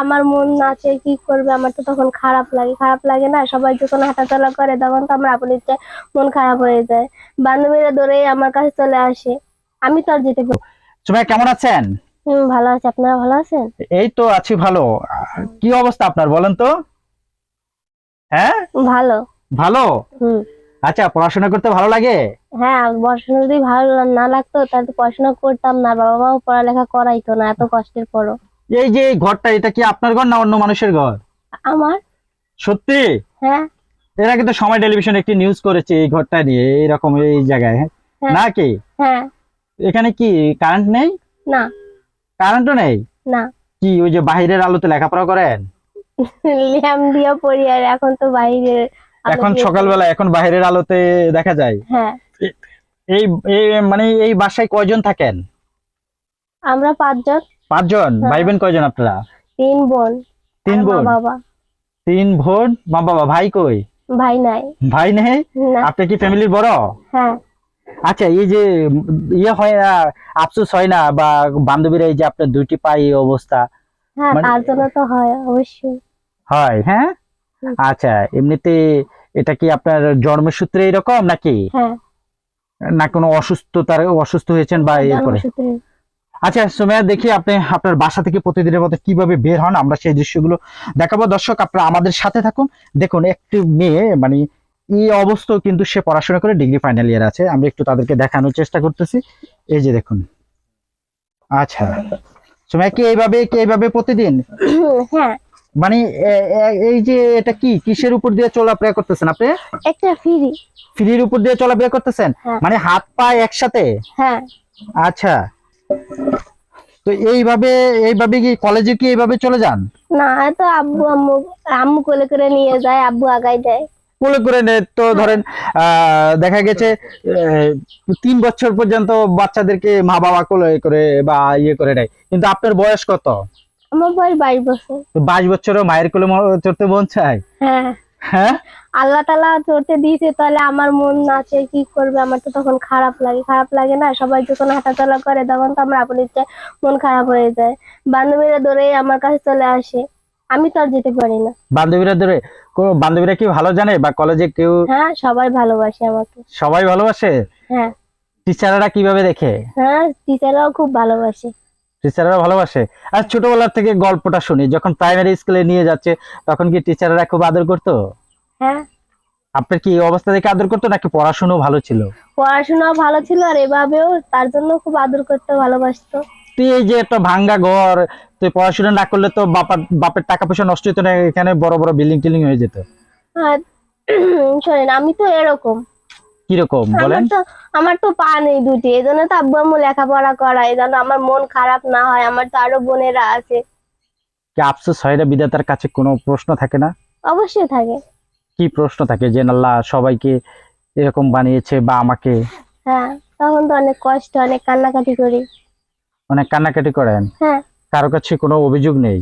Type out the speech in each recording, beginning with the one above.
আমার মন নাচে কি করবে? আমার তো তখন খারাপ লাগে। খারাপ লাগে না? সবাই যখন হাঁটাচলা করে তখন তো আমার আপন ইচ্ছায় মন খারাপ হয়ে যায়। বান্ধবীরা দৌড়ে আমার কাছে চলে আসে। আমি তো আর যেতে পারি সুমাইয়া কেমন আছেন? হুম ভালো আছে। আপনারা ভালো আছেন? এই তো আছি ভালো। কি অবস্থা আপনার বলেন তো? হ্যাঁ? ভালো। ভালো? হুম। আচ্ছা পড়াশোনা করতে ভালো লাগে? হ্যাঁ পড়াশোনা যদি ভালো না লাগতো তাহলে পড়াশোনা করতাম না। বাবা মাও পড়ালেখা করাইতো না এত কষ্টের পরও। এই যে এই ঘরটা এটা কি আপনার ঘর না অন্য মানুষের ঘর? আমার। সত্যি? হ্যাঁ। এর আগে তো সময় টেলিভিশন একটি নিউজ করেছে এই ঘরটা নিয়ে এইরকম এই জায়গায় হ্যাঁ? হ্যাঁ। নাকি হ্যাঁ। এখানে কি কারেন্ট নেই? না। কারেন্টও নেই? না। কি ওই যে বাহিরের আলোতে লেখাপড়া করেন? ল্যাম্প দিয়ে পড়ি আর এখন তো বাইরে এখন সকালবেলা এখন বাহিরের আলোতে দেখা যায়? হ্যাঁ। এই এই মানে এই বাসায় কয়জন থাকেন? আমরা পাঁচজন। পাঁচজন? হ্যাঁ। ভাই বোন কয়জন আপনারা? তিন বোন তিন বোন? বাবা তিন বোন? মা বাবা ভাই কই? ভাই নাই। ভাই নেই? আপনি কি ফ্যামিলির বড়? হ্যাঁ। আচ্ছা এই যে ইয়ে হয় না আফসোস হয় না বা বান্ধবীরা এই যে আপনার দুইটি এই অবস্থা? হ্যাঁ মানে- তো হয় অবশ্যই। হয় হ্যাঁ? আচ্ছা এমনিতে এটা কি আপনার জন্মসূত্রে এরকম নাকি? হ্যাঁ। না কোনো অসুস্থতার অসুস্থ হয়েছেন বা এর করে? জন্মসূত্রে। আচ্ছা সুমেয়া দেখি আপনি আপনার বাসা থেকে প্রতিদিনের মতো কীভাবে বের হন আমরা সেই দৃশ্যগুলো দেখাবো। দর্শক আপনারা আমাদের সাথে থাকুন। দেখুন একটি মেয়ে মানে এই অবস্থা কিন্তু সে পড়াশোনা করে ডিগ্রি ফাইনাল ইয়ার আছে। আমরা একটু তাদেরকে দেখানোর চেষ্টা করতেছি। এই যে দেখুন। আচ্ছা। সুমেয়া কি এইভাবে কি এইভাবে প্রতিদিন? হ্যাঁ। মানে এই যে এটা কি? কিসের উপর দিয়ে চলাফেরা করতেছেন আপনি? একটা ফ্রি। ফ্রির উপর দিয়ে চলাফেরা করতেছেন? হ্যাঁ। মানে হাত পা একসাথে? হ্যাঁ। আচ্ছা। তো এইভাবে এইভাবে কি কলেজে কি এইভাবে চলে যান? না তো আব্বু আম্মু আম্মু কোলে করে নিয়ে যায় আব্বু আগাই দেয়। কোলে করে নে তো ধরেন আহ, দেখা গেছে তিন বছর পর্যন্ত বাচ্চাদেরকে মা বাবা কোলে করে বা ইয়ে করে নেয়। কিন্তু আপনার বয়স কত? আমার বয়স বাইশ বছর। বাইশ বছরও মায়ের কোলে চড়তে মন চায়? হ্যাঁ। হ্যাঁ? আল্লাহ তালা চড়তে দিয়েছে তাহলে আমার মন নাচে কি করবে? আমার তো তখন খারাপ লাগে খারাপ লাগে না? সবাই যখন হাঁটাচলা করে তখন তো আমার আপন ইচ্ছায় মন খারাপ হয়ে যায়। বান্ধবীরা দৌড়ে আমার কাছে চলে আসে। আমি তো আর যেতে পারি না। বান্ধবীরা ধরে কোন বান্ধবীরা কি ভালো জানে? বা কলেজে কেউ হ্যাঁ সবাই ভালোবাসে আমাকে। সবাই ভালোবাসে? হ্যাঁ। টিচাররা কীভাবে দেখে? হ্যাঁ টিচাররাও খুব ভালোবাসে। টিচাররা ভালোবাসে। আর ছোটবেলার থেকে গল্পটা শুনি যখন প্রাইমারি স্কুলে নিয়ে যাচ্ছে তখন কি টিচাররা খুব আদর করতো? হ্যাঁ। আপনার কি এই অবস্থা দেখে আদর করতো নাকি পড়াশোনাও ভালো ছিল? পড়াশোনাও ভালো ছিল আর এভাবেও তার জন্য খুব আদর করতে ভালোবাসতো। তুই এই যে একটা ভাঙ্গা ঘর তুই পড়াশোনা না করলে তো বাপার বাপের টাকা পয়সা নষ্ট হতো না এখানে বড় বড় বিল্ডিং টিল্ডিং হয়ে যেত। শোনেন আমি তো এরকম। কীরকম বলেন? আমার তো পা নেই দুটি এই জন্য তো আব্বু আম্মু লেখাপড়া করা এই জন্য আমার মন খারাপ না হয় আমার তো আরও বোনেরা আছে। কি আফসোস হয় না বিধাতার কাছে কোনো প্রশ্ন থাকে না? অবশ্যই থাকে। কি প্রশ্ন থাকে যে আল্লাহ সবাইকে এরকম বানিয়েছে বা আমাকে? হ্যাঁ তখন তো অনেক কষ্ট অনেক কান্নাকাটি করি। অনেক কান্নাকাটি করেন? হ্যাঁ। কারও কাছে কোনো অভিযোগ নেই?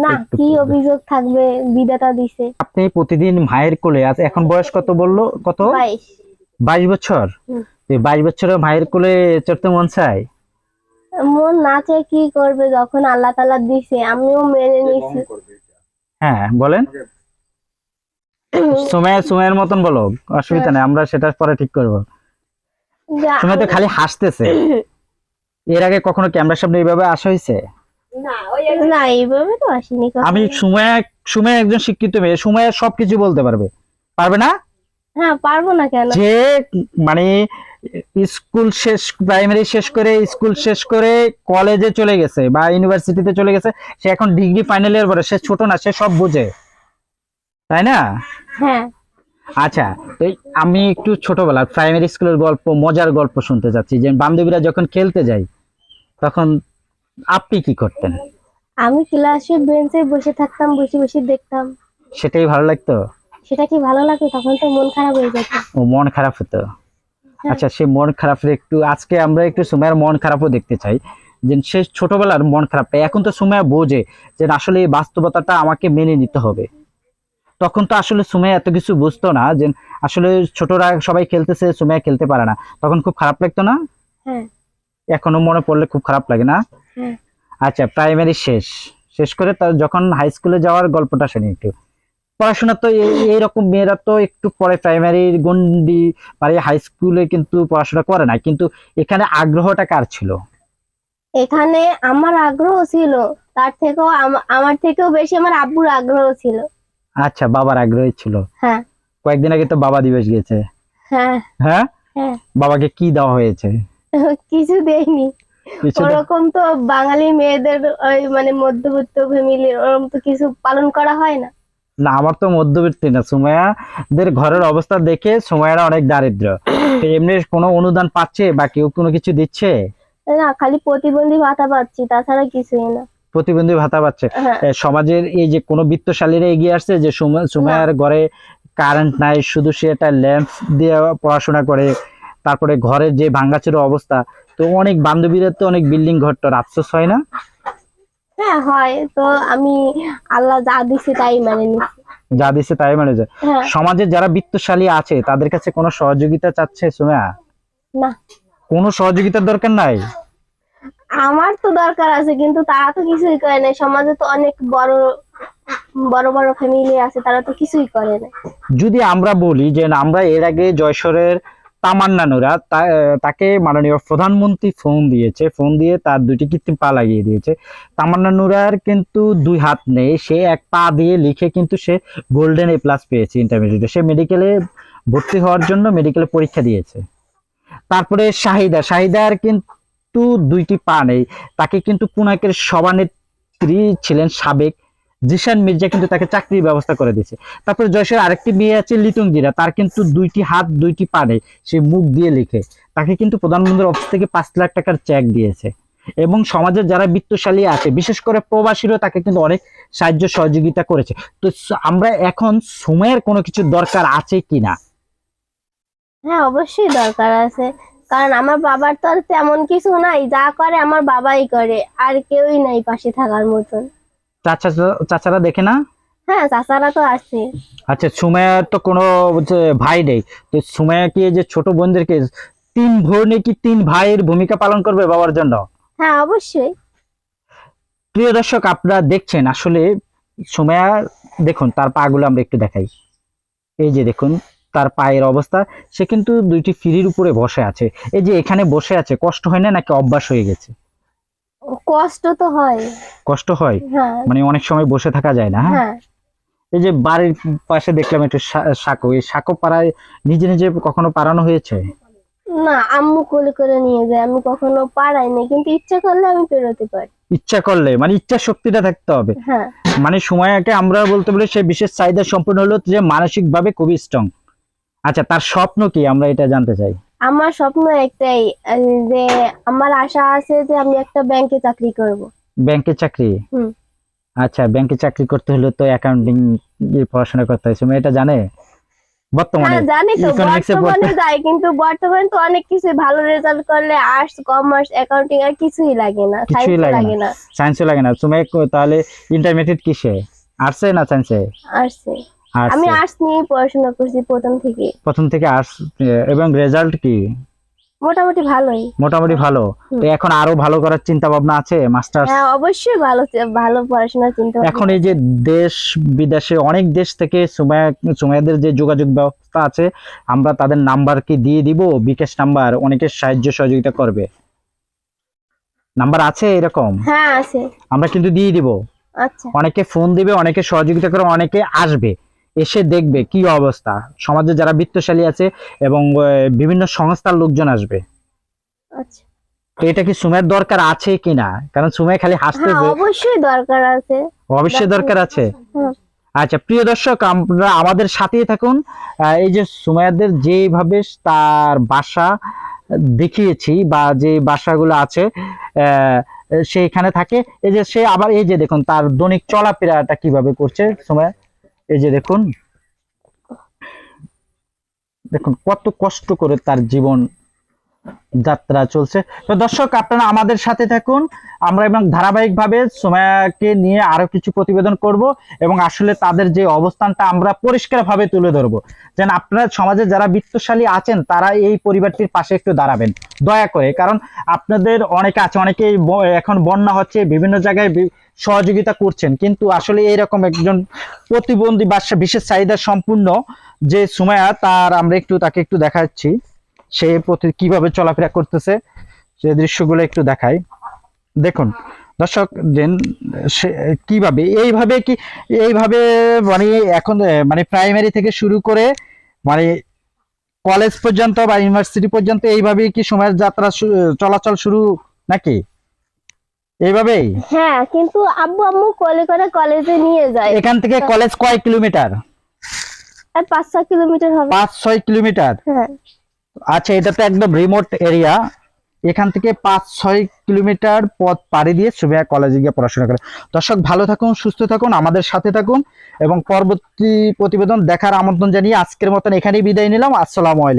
না কি অভিযোগ থাকবে? বিধাতা দিছে। আপনি প্রতিদিন মায়ের কোলে আছে এখন বয়স কত বলল? কত? বাইশ। বছর? বাইশ বছরের মায়ের কোলে চড়তে মন চায়? মন নাচে কি করবে? যখন আল্লাহ তালা দিছে আমিও মেনে নিছি। হ্যাঁ বলেন। সময় সময়ের মতন বলো অসুবিধা নেই আমরা সেটা পরে ঠিক করব। সময় তো খালি হাসতেছে। এর আগে কখনো ক্যামেরার সামনে এইভাবে আসা হয়েছে? না এইভাবে তো আসিনি আমি সময় সময় একজন শিক্ষিত মেয়ে সময় সবকিছু বলতে পারবে। পারবে না? হ্যাঁ পারব না কেন? যে মানে স্কুল শেষ প্রাইমারি শেষ করে স্কুল শেষ করে কলেজে চলে গেছে বা ইউনিভার্সিটিতে চলে গেছে সে এখন ডিগ্রি ফাইনাল ইয়ার পরে সে ছোট না সে সব বোঝে। তাই না? হ্যাঁ। আচ্ছা এই আমি একটু ছোটবেলার প্রাইমারি স্কুলের গল্প মজার গল্প শুনতে যাচ্ছি যে বান্ধবীরা যখন খেলতে যাই তখন আপনি কি করতেন? আমি ক্লাসে বেঞ্চে বসে থাকতাম বসে বসে দেখতাম। সেটাই ভালো লাগতো? সেটা কি ভালো লাগে তখন তো মন খারাপ হয়ে যেত। ও মন খারাপ হতো? আচ্ছা সে মন খারাপের একটু আজকে আমরা একটু সুমায়ের মন খারাপও দেখতে চাই। যে সে ছোটবেলার মন খারাপটা এখন তো সুমায়া বোঝে যে আসলে এই বাস্তবতাটা আমাকে মেনে নিতে হবে। তখন তো আসলে সুমায়া এত কিছু বুঝতো না যে আসলে ছোটরা সবাই খেলতেছে সুমায়া খেলতে পারে না। তখন খুব খারাপ লাগতো না? হ্যাঁ। এখনও মনে পড়লে খুব খারাপ লাগে না? হ্যাঁ আচ্ছা প্রাইমারি শেষ। শেষ করে যখন হাই স্কুলে যাওয়ার গল্পটা শুনি একটু। পড়াশোনা তো এইরকম মেয়েরা তো একটু পরে প্রাইমারি গন্ডি মানে হাই স্কুলে কিন্তু পড়াশোনা করে না। কিন্তু এখানে আগ্রহটা কার ছিল? এখানে আমার আগ্রহ ছিল। তার থেকেও আমার থেকেও বেশি আমার আব্বুর আগ্রহ ছিল। আচ্ছা বাবার আগ্রহী ছিল। হ্যাঁ। কয়েকদিন আগে তো বাবা দিবস গেছে। হ্যাঁ। হ্যাঁ? হ্যাঁ। বাবাকে কি দেওয়া হয়েছে? কিছু দেয়নি। ওরকম তো বাঙালি মেয়েদের ওই মানে মধ্যবিত্ত ফ্যামিলির ওরকম তো কিছু পালন করা হয় না? না আমার তো মধ্যবিত্তি না। সুমায়াদের ঘরের অবস্থা দেখে সুমায়ারা অনেক দারিদ্র। এমনি কোনো অনুদান পাচ্ছে বা কেউ কোনো কিছু দিচ্ছে? না খালি প্রতিবন্ধী ভাতা পাচ্ছি তাছাড়া কিছুই না। প্রতিবন্ধী ভাতা পাচ্ছে। হ্যাঁ। সমাজের এই যে কোনো বিত্তশালীরা এগিয়ে আসছে যে সুমা- সুমায়ার ঘরে কারেন্ট নাই শুধু সে একটা ল্যাম্প দিয়ে পড়াশোনা করে তারপরে ঘরের যে ভাঙ্গাচুরো অবস্থা তো অনেক বান্ধবীরা তো অনেক বিল্ডিং ঘর তো আফসোস হয় না? হ্যাঁ হয়। তো আমি আল্লাহ যা দিছি তাই মানে নিচ্ছি যা দিচ্ছে তাই মানে যায় হ্যাঁ। সমাজে যারা বিত্তশালী আছে তাদের কাছে কোনো সহযোগিতা চাচ্ছে সুমায়া না। কোনো সহযোগিতার দরকার নাই? আমার তো দরকার আছে কিন্তু তারা তো কিছুই করে না সমাজে তো অনেক বড় বড় বড় ফ্যামিলি আছে তারা তো কিছুই করে না যদি আমরা বলি যে আমরা এর আগে জয়সরের তামান্না নুরা তাকে মাননীয় প্রধানমন্ত্রী ফোন দিয়েছে। ফোন দিয়ে তার দুইটি কৃত্রিম পা লাগিয়ে দিয়েছে। তামান্না নুরার কিন্তু দুই হাত নেই। সে এক পা দিয়ে লিখে কিন্তু সে গোল্ডেন এ প্লাস পেয়েছে ইন্টারমিডিয়েটে সে মেডিকেলে ভর্তি হওয়ার জন্য মেডিকেলে পরীক্ষা দিয়েছে। তারপরে শাহিদা। শাহিদার কিন্তু দুইটি পা নেই। তাকে কিন্তু পুনাকের সভানেত্রী ছিলেন সাবেক জিশান মির্জা কিন্তু তাকে চাকরির ব্যবস্থা করে দিয়েছে। তারপরে জয়সের আরেকটি মেয়ে আছে লিটুঙ্গিরা তার কিন্তু দুইটি হাত, দুইটি পা নেই। সে মুখ দিয়ে লিখে। তাকে কিন্তু প্রধানমন্ত্রীর অফিস থেকে পাঁচ লাখ টাকার চেক দিয়েছে। এবং সমাজের যারা বিত্তশালী আছে, বিশেষ করে প্রবাসীরও তাকে কিন্তু অনেক সাহায্য সহযোগিতা করেছে। তো আমরা এখন সময়ের কোনো কিছু দরকার আছে কিনা? হ্যাঁ অবশ্যই দরকার আছে। কারণ আমার বাবার তো আর তেমন কিছু নাই। যা করে আমার বাবাই করে। আর কেউই নাই পাশে থাকার মতন। চাচা চাচারা দেখে না? হ্যাঁ চাচারা তো আছে। আচ্ছা সুমায়ার তো কোনো ভাই নেই। তো সুমায়া কি যে ছোট বোনদেরকে তিন বোনে কি তিন ভাইয়ের ভূমিকা পালন করবে বাবার জন্য? হ্যাঁ অবশ্যই। প্রিয় দর্শক আপনারা দেখছেন আসলে সুমায়া দেখুন তার পাগুলো আমরা একটু দেখাই। এই যে দেখুন তার পায়ের অবস্থা সে কিন্তু দুইটি ফিরির উপরে বসে আছে। এই যে এখানে বসে আছে কষ্ট হয় না নাকি অভ্যাস হয়ে গেছে? কষ্ট তো হয়। কষ্ট হয়? হ্যাঁ। মানে অনেক সময় বসে থাকা যায় না হ্যাঁ? হ্যাঁ। এই যে বাড়ির পাশে দেখলাম একটু সাঁকো এই সাঁকো পাড়ায় নিজে নিজে কখনো পারানো হয়েছে? না আম্মু কোলে করে নিয়ে যায় আমি কখনো পারাইনি কিন্তু ইচ্ছা করলে আমি পেরোতে পারি। ইচ্ছা করলে মানে ইচ্ছা শক্তিটা থাকতে হবে। হ্যাঁ। মানে সময়কে আমরা বলতে পারি সে বিশেষ চাহিদা সম্পূর্ণ হলো যে মানসিক ভাবে খুবই স্ট্রং আচ্ছা তার স্বপ্ন কি? আমরা এটা জানতে চাই। আমার স্বপ্ন একটাই যে আমার আশা আছে যে আমি একটা ব্যাংকে চাকরি করব। ব্যাংকে চাকরি? হুম। আচ্ছা ব্যাংকে চাকরি করতে হলে তো অ্যাকাউন্টিং পড়াশোনা করতে হয়। তুমি এটা জানে? বর্তমানে হ্যাঁ জানি তো বর্তমানে যাই কিন্তু বর্তমানে তো অনেক কিছু ভালো রেজাল্ট করলে আর্টস কমার্স অ্যাকাউন্টিং আর কিছুই লাগে না কিছুই লাগে না। সায়েন্সে লাগে না। তুমি তাহলে ইন্টারমিডিয়েট কিসে? আর্টসে না সায়েন্সে আর্টসে আমি আর্টসে নিয়ে পড়াশোনা করছি প্রথম থেকে প্রথম থেকে আর্টস এবং রেজাল্ট কি? মোটামুটি ভালোই। মোটামুটি ভালো? তো এখন আরও ভালো করার চিন্তা ভাবনা আছে মাস্টার্স হ্যাঁ অবশ্যই ভালো ভালো পড়াশোনার চিন্তা এখন এই যে দেশ বিদেশে অনেক দেশ থেকে সুমায়া সুমায়াদের যে যোগাযোগ ব্যবস্থা আছে আমরা তাদের নাম্বার কি দিয়ে দিব? বিকাশ নাম্বার অনেকের সাহায্য সহযোগিতা করবে। নাম্বার আছে এরকম? হ্যাঁ আছে। আমরা কিন্তু দিয়ে দিব। আচ্ছা। অনেকে ফোন দিবে অনেকে সহযোগিতা করে অনেকে আসবে। এসে দেখবে কি অবস্থা। সমাজে যারা বিত্তশালী আছে এবং বিভিন্ন সংস্থার লোকজন আসবে। আচ্ছা। তো এটা কি সুমের দরকার আছে কিনা কারণ সুমে খালি হ্যাঁ হাসতেছে অবশ্যই দরকার আছে। অবশ্যই দরকার আছে। আচ্ছা প্রিয় দর্শক আমরা আমাদের সাথেই থাকুন। এই যে সুমায়াদের যেভাবে তার বাসা দেখিয়েছি বা যে বাসাগুলো আছে আহ, সে এখানে থাকে। এই যে সে আবার এই যে দেখুন তার দৈনিক চলাফেরাটা কীভাবে করছে সুমায়া এই যে দেখুন দেখুন কত কষ্ট করে তার জীবন যাত্রা চলছে। তো দর্শক, আপনারা আমাদের সাথে থাকুন। আমরা এবং ধারাবাহিকভাবে সোমায়াকে নিয়ে আরও কিছু প্রতিবেদন করব এবং আসলে তাদের যে অবস্থানটা আমরা পরিষ্কারভাবে তুলে ধরবো। যেন আপনারা সমাজে যারা বিত্তশালী আছেন, তারা এই পরিবারটির পাশে একটু দাঁড়াবেন। দয়া করে, কারণ আপনাদের অনেকে আছে, অনেকেই এখন বন্যা হচ্ছে, বিভিন্ন জায়গায় সহযোগিতা করছেন। কিন্তু আসলে এইরকম একজন প্রতিবন্ধী বা বিশেষ চাহিদা সম্পূর্ণ যে সুমায়া, তার আমরা একটু তাকে একটু দেখাচ্ছি। সে প্রতি কীভাবে চলাফেরা করতেছে সে দৃশ্যগুলো একটু দেখাই। দেখুন দর্শক যেন সে কীভাবে এইভাবে কি এইভাবে মানে এখন মানে প্রাইমারি থেকে শুরু করে মানে কলেজ পর্যন্ত বা ইউনিভার্সিটি পর্যন্ত এইভাবেই কি সময়ের যাত্রা চলাচল শুরু নাকি? এইভাবেই? হ্যাঁ কিন্তু আব্বু আম্মু কোলে করে কলেজে নিয়ে যায়। এখান থেকে কলেজ কয় কিলোমিটার? পাঁচ ছ কিলোমিটার হবে। পাঁচ ছয় কিলোমিটার? হ্যাঁ। আচ্ছা এটা তো একদম রিমোট এরিয়া এখান থেকে পাঁচ ছয় কিলোমিটার পথ পাড়ি দিয়ে সুবিয়া কলেজে গিয়ে পড়াশোনা করে। দর্শক, ভালো থাকুন, সুস্থ থাকুন, আমাদের সাথে থাকুন এবং পরবর্তী প্রতিবেদন দেখার আমন্ত্রণ জানিয়ে আজকের মতন এখানেই বিদায় নিলাম। আসসালামু আলাইকুম।